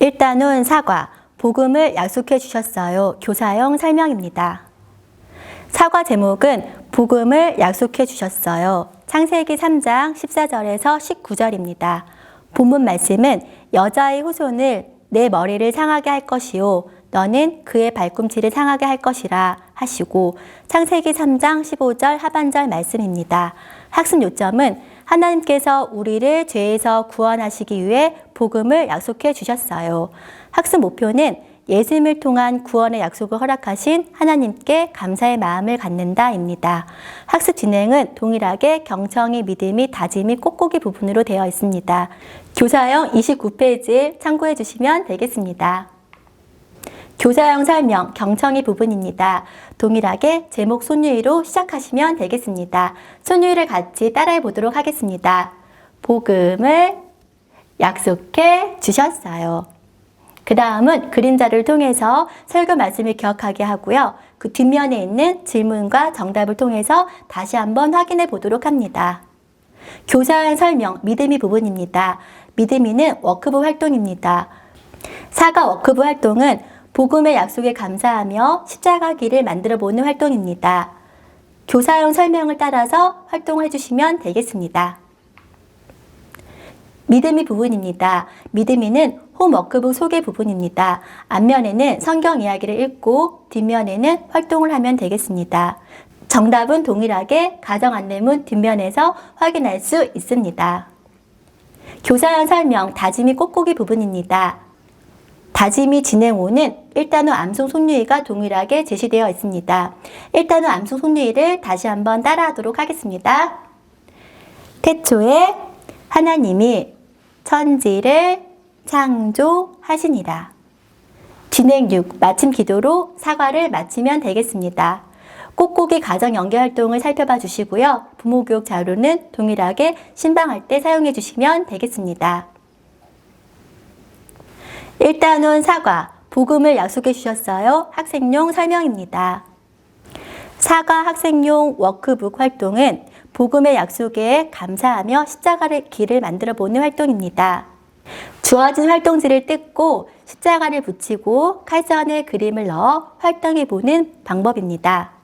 일단은 사과, 복음을 약속해 주셨어요. 교사형 설명입니다. 사과 제목은 복음을 약속해 주셨어요. 창세기 3장 14절에서 19절입니다. 본문 말씀은 여자의 후손을 내 머리를 상하게 할 것이요 너는 그의 발꿈치를 상하게 할 것이라 하시고 창세기 3장 15절 하반절 말씀입니다. 학습 요점은 하나님께서 우리를 죄에서 구원하시기 위해 복음을 약속해 주셨어요. 학습 목표는 예수님을 통한 구원의 약속을 허락하신 하나님께 감사의 마음을 갖는다입니다. 학습 진행은 동일하게 경청이, 믿음이, 다짐이, 꼭꼭이 부분으로 되어 있습니다. 교사형 29페이지를 참고해 주시면 되겠습니다. 교사형 설명, 경청이 부분입니다. 동일하게 제목 손유이로 시작하시면 되겠습니다. 손유이를 같이 따라해 보도록 하겠습니다. 복음을 약속해 주셨어요. 그 다음은 그림자를 통해서 설교 말씀을 기억하게 하고요. 그 뒷면에 있는 질문과 정답을 통해서 다시 한번 확인해 보도록 합니다. 교사형 설명, 믿음이 부분입니다. 믿음이는 워크북 활동입니다. 사과 워크북 활동은 복음의 약속에 감사하며 십자가 길을 만들어 보는 활동입니다. 교사형 설명을 따라서 활동해 주시면 되겠습니다. 믿음이 부분입니다. 믿음이는 홈워크북 소개 부분입니다. 앞면에는 성경 이야기를 읽고 뒷면에는 활동을 하면 되겠습니다. 정답은 동일하게 가정 안내문 뒷면에서 확인할 수 있습니다. 교사형 설명, 다짐이 꼭꼭이 부분입니다. 다짐이 진행 후는 1단원 암송 손유이가 동일하게 제시되어 있습니다. 1단원 암송 손유이를 다시 한번 따라하도록 하겠습니다. 태초에 하나님이 천지를 창조하시니라. 진행 6, 마침 기도로 사과를 마치면 되겠습니다. 꼭꼭이 가정 연계 활동을 살펴봐 주시고요. 부모 교육 자료는 동일하게 신방할 때 사용해 주시면 되겠습니다. 일단은 사과, 복음을 약속해 주셨어요. 학생용 설명입니다. 사과 학생용 워크북 활동은 복음의 약속에 감사하며 십자가를 길을 만들어 보는 활동입니다. 주어진 활동지를 뜯고 십자가를 붙이고 칼전에 그림을 넣어 활동해 보는 방법입니다.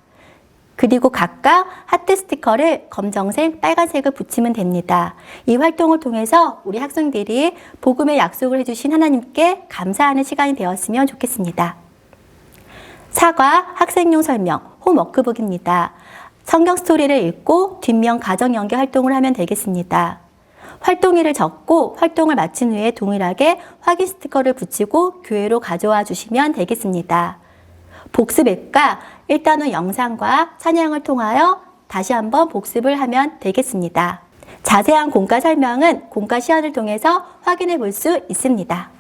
그리고 각각 하트 스티커를 검정색, 빨간색을 붙이면 됩니다. 이 활동을 통해서 우리 학생들이 복음의 약속을 해주신 하나님께 감사하는 시간이 되었으면 좋겠습니다. 사과 학생용 설명 홈워크북입니다. 성경 스토리를 읽고 뒷면 가정 연계 활동을 하면 되겠습니다. 활동일을 적고 활동을 마친 후에 동일하게 확인 스티커를 붙이고 교회로 가져와 주시면 되겠습니다. 복습 앱과 일단은 영상과 찬양을 통하여 다시 한번 복습을 하면 되겠습니다. 자세한 공과 설명은 공과 시연을 통해서 확인해 볼 수 있습니다.